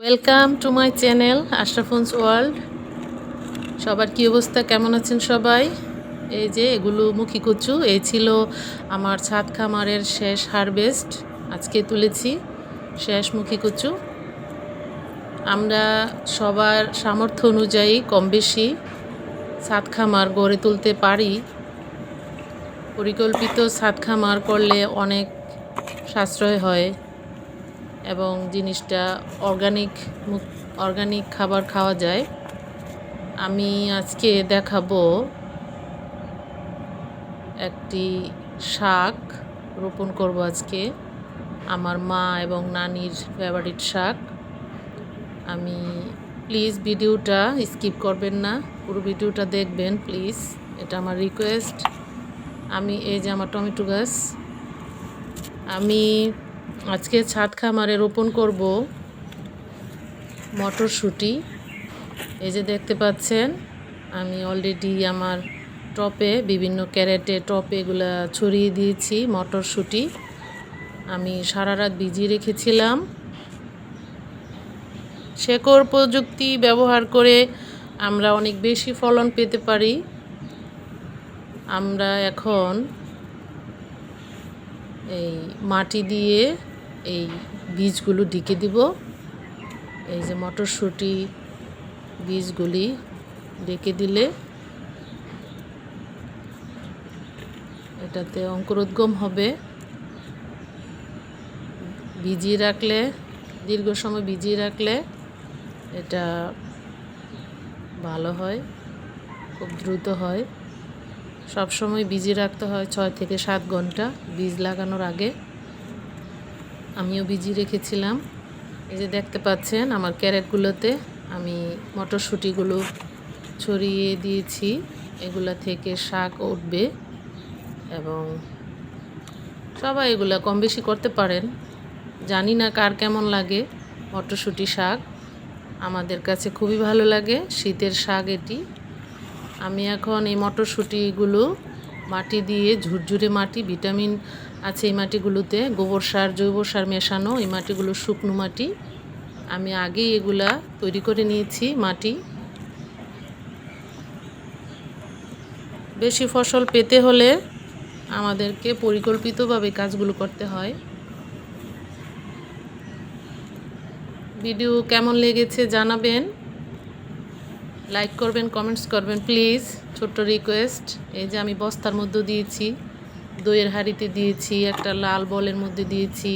Welcome to my channel Ashrafun's world সবার কী অবস্থা? কেমন আছেন সবাই? এই যে এগুলো মুখী কচু, এই ছিল আমার ছাদ খামারের শেষ হারভেস্ট। আজকে তুলেছি শেষ মুখী কচু। আমরা সবার সামর্থ্য অনুযায়ী কম বেশি ছাদ খামার গড়ে তুলতে পারি। পরিকল্পিত ছাদ খামার করলে অনেক সাশ্রয় হয়। এবং জিনিসটা অর্গানিক অর্গানিক খাবার খাওয়া যায়। আমি আজকে দেখাবো একটি শাক রোপণ করব আজকে। আমার মা এবং নানির ফেভারিট শাক। আমি প্লিজ ভিডিওটা স্কিপ করবেন না, পুরো ভিডিওটা দেখবেন প্লিজ এটা আমার রিকোয়েস্ট আমি এই যে আমার টমেটো গাছ, আমি আজকে ছাদ খামারে রোপণ করব মটরশুঁটি। এই যে দেখতে পাচ্ছেন, আমি অলরেডি আমার টপে বিভিন্ন ক্যারেটে টপে এগুলা ছড়িয়ে দিয়েছি মটরশুঁটি। আমি সারা রাত ভিজিয়ে রেখেছিলাম। শেকড় প্রযুক্তি ব্যবহার করে আমরা অনেক বেশি ফলন পেতে পারি। আমরা এখন এই মাটি দিয়ে এই বীজগুলো ঢেকে দিব। এই যে মটরশুঁটি বীজগুলি ডেকে দিলে এটাতে অঙ্কুরোদ্গম হবে। ভিজিয়ে রাখলে, দীর্ঘ সময় ভিজিয়ে রাখলে এটা ভালো হয়, খুব দ্রুত হয়। সব সময় ভিজিয়ে রাখতে হয় ছয় থেকে সাত ঘণ্টা, বীজ লাগানোর আগে। আমিও ভিজিয়ে রেখেছিলাম। এই যে দেখতে পাচ্ছেন আমার ক্যারেটগুলোতে আমি মটরশুঁটিগুলো ছড়িয়ে দিয়েছি। এগুলা থেকে শাক উঠবে এবং সবাই এগুলা কম বেশি করতে পারেন। জানি না কার কেমন লাগে মটরশুঁটি শাক। আমাদের কাছে খুবই ভালো লাগে। শীতের শাক এটি। আমি এখন এই মটরশুঁটিগুলো মাটি দিয়ে ঝুরঝুরে মাটি, ভিটামিন আছে এই মাটিগুলোতে, গোবর সার, জৈব সার মেশানো এই মাটিগুলো শুকনো মাটি। আমি আগেই এগুলা তৈরি করে নিয়েছি মাটি। বেশি ফসল পেতে হলে আমাদেরকে পরিকল্পিতভাবে কাজগুলো করতে হয়। ভিডিও কেমন লেগেছে জানাবেন। লাইক করবেন কমেন্টস করবেন প্লিজ ছোট্ট রিকোয়েস্ট এই যে আমি বস্তার মধ্যে দিয়েছি, দইয়ের হাঁড়িতে দিয়েছি, একটা লাল বলের মধ্যে দিয়েছি।